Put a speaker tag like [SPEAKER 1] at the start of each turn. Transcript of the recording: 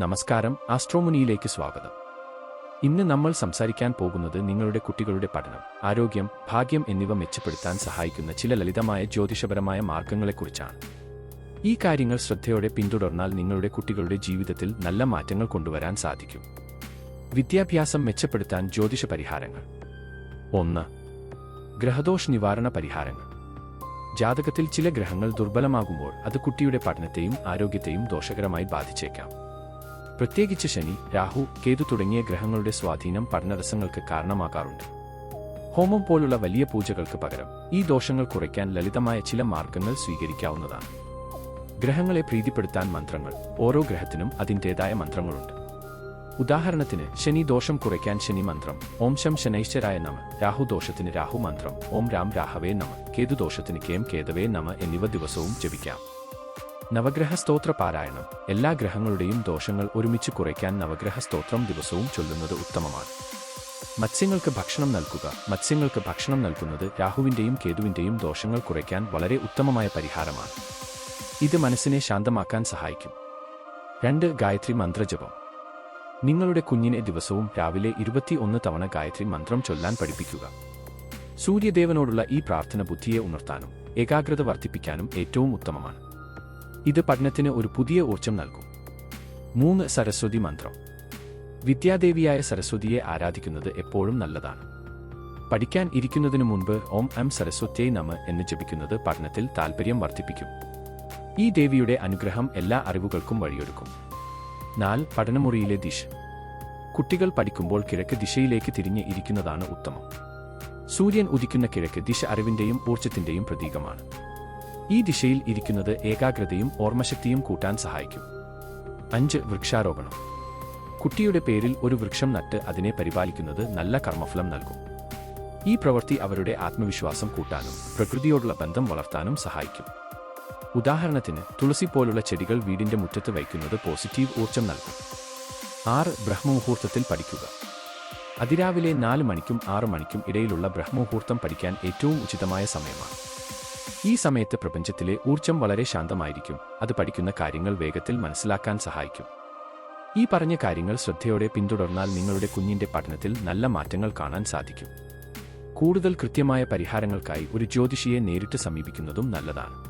[SPEAKER 1] നമസ്കാരം ആസ്ട്രോമുനിയിലേക്ക് സ്വാഗതം. ഇന്ന് നമ്മൾ സംസാരിക്കാൻ പോകുന്നത് നിങ്ങളുടെ കുട്ടികളുടെ പഠനം ആരോഗ്യം ഭാഗ്യം എന്നിവ മെച്ചപ്പെടുത്താൻ സഹായിക്കുന്ന ചില ലളിതമായ ജ്യോതിഷപരമായ മാർഗങ്ങളെക്കുറിച്ചാണ്. ഈ കാര്യങ്ങൾ ശ്രദ്ധയോടെ പിന്തുടർന്നാൽ നിങ്ങളുടെ കുട്ടികളുടെ ജീവിതത്തിൽ നല്ല മാറ്റങ്ങൾ കൊണ്ടുവരാൻ സാധിക്കും. വിദ്യാഭ്യാസം മെച്ചപ്പെടുത്താൻ ജ്യോതിഷ പരിഹാരങ്ങൾ. ഒന്ന് ഗ്രഹദോഷ നിവാരണ പരിഹാരങ്ങൾ. ജാതകത്തിൽ ചില ഗ്രഹങ്ങൾ ദുർബലമാകുമ്പോൾ അത് കുട്ടിയുടെ പഠനത്തെയും ആരോഗ്യത്തെയും ദോഷകരമായി ബാധിച്ചേക്കാം. പ്രത്യേകിച്ച് ശനി രാഹു കേതു തുടങ്ങിയ ഗ്രഹങ്ങളുടെ സ്വാധീനം പഠനരസങ്ങൾക്ക് കാരണമാകാറുണ്ട്. ഹോമം പോലുള്ള വലിയ പൂജകൾക്ക് പകരം ഈ ദോഷങ്ങൾ കുറയ്ക്കാൻ ലളിതമായ ചില മാർഗങ്ങൾ സ്വീകരിക്കാവുന്നതാണ്. ഗ്രഹങ്ങളെ പ്രീതിപ്പെടുത്താൻ മന്ത്രങ്ങൾ ഓരോ ഗ്രഹത്തിനും അതിന്റെതായ മന്ത്രങ്ങളുണ്ട്. ഉദാഹരണത്തിന് ശനി ദോഷം കുറയ്ക്കാൻ ശനി മന്ത്രം ഓം ശം ശനൈശ്വരായ നമ രാഹു ദോഷത്തിന് രാഹു മന്ത്രം ഓം രാം രാഹവേ നമ കേതു ദോഷത്തിന് കേം കേതവേ നമ എന്നിവ ദിവസവും ജപിക്കാം. നവഗ്രഹ സ്തോത്ര പാരായണം. എല്ലാ ഗ്രഹങ്ങളുടെയും ദോഷങ്ങൾ ഒരുമിച്ച് കുറയ്ക്കാൻ നവഗ്രഹ സ്തോത്രം ദിവസവും ചൊല്ലുന്നത് ഉത്തമമാണ്. മത്സ്യങ്ങൾക്ക് ഭക്ഷണം നൽകുക. മത്സ്യങ്ങൾക്ക് ഭക്ഷണം നൽകുന്നത് രാഹുവിന്റെയും കേതുവിന്റെയും ദോഷങ്ങൾ കുറയ്ക്കാൻ വളരെ ഉത്തമമായ പരിഹാരമാണ്. ഇത് മനസ്സിനെ ശാന്തമാക്കാൻ സഹായിക്കും. രണ്ട് ഗായത്രി മന്ത്രജപം നിങ്ങളുടെ കുഞ്ഞിനെ ദിവസവും രാവിലെ ഇരുപത്തിയൊന്ന് തവണ ഗായത്രി മന്ത്രം ചൊല്ലാൻ പഠിപ്പിക്കുക. സൂര്യദേവനോടുള്ള ഈ പ്രാർത്ഥന ബുദ്ധിയെ ഉണർത്താനും ഏകാഗ്രത വർദ്ധിപ്പിക്കാനും ഏറ്റവും ഉത്തമമാണ്. ഇത് പഠനത്തിന് ഒരു പുതിയ ഊർജം നൽകും. മൂന്ന് സരസ്വതി മന്ത്രം. വിദ്യാദേവിയായ സരസ്വതിയെ ആരാധിക്കുന്നത് എപ്പോഴും നല്ലതാണ്. പഠിക്കാൻ ഇരിക്കുന്നതിനു മുൻപ് ഓം എം സരസ്വത്യൈ നമ എന്ന് ജപിക്കുന്നത് പഠനത്തിൽ താൽപ്പര്യം വർദ്ധിപ്പിക്കും. ഈ ദേവിയുടെ അനുഗ്രഹം എല്ലാ അറിവുകൾക്കും വഴിയൊരുക്കും. നാല് പഠനമുറിയിലെ ദിശ. കുട്ടികൾ പഠിക്കുമ്പോൾ കിഴക്ക് ദിശയിലേക്ക് തിരിഞ്ഞ് ഇരിക്കുന്നതാണ് ഉത്തമം. സൂര്യൻ ഉദിക്കുന്ന കിഴക്ക് ദിശ അറിവിന്റെയും ഊർജത്തിന്റെയും പ്രതീകമാണ്. ഈ ദിശയിൽ ഇരിക്കുന്നത് ഏകാഗ്രതയും ഓർമ്മശക്തിയും കൂട്ടാൻ സഹായിക്കും. അഞ്ച് വൃക്ഷാരോപണം. കുട്ടിയുടെ പേരിൽ ഒരു വൃക്ഷം നട്ട് അതിനെ പരിപാലിക്കുന്നത് നല്ല കർമ്മഫലം നൽകും. ഈ പ്രവൃത്തി അവരുടെ ആത്മവിശ്വാസം കൂട്ടാനും പ്രകൃതിയോടുള്ള ബന്ധം വളർത്താനും സഹായിക്കും. ഉദാഹരണത്തിന് തുളസി പോലുള്ള ചെടികൾ വീടിന്റെ മുറ്റത്ത് വയ്ക്കുന്നത് പോസിറ്റീവ് ഊർജം നൽകും. ആറ് ബ്രഹ്മമുഹൂർത്തത്തിൽ പഠിക്കുക. അതിരാവിലെ നാല് മണിക്കും ആറ് മണിക്കും ഇടയിലുള്ള ബ്രഹ്മമുഹൂർത്തം പഠിക്കാൻ ഏറ്റവും ഉചിതമായ സമയമാണ്. ഈ സമയത്ത് പ്രപഞ്ചത്തിലെ ഊർജം വളരെ ശാന്തമായിരിക്കും. അത് പഠിക്കുന്ന കാര്യങ്ങൾ വേഗത്തിൽ മനസ്സിലാക്കാൻ സഹായിക്കും. ഈ പറഞ്ഞ കാര്യങ്ങൾ ശ്രദ്ധയോടെ പിന്തുടർന്നാൽ നിങ്ങളുടെ കുഞ്ഞിന്റെ പഠനത്തിൽ നല്ല മാറ്റങ്ങൾ കാണാൻ സാധിക്കും. കൂടുതൽ കൃത്യമായ പരിഹാരങ്ങൾക്കായി ഒരു ജ്യോതിഷിയെ നേരിട്ട് സമീപിക്കുന്നതും നല്ലതാണ്.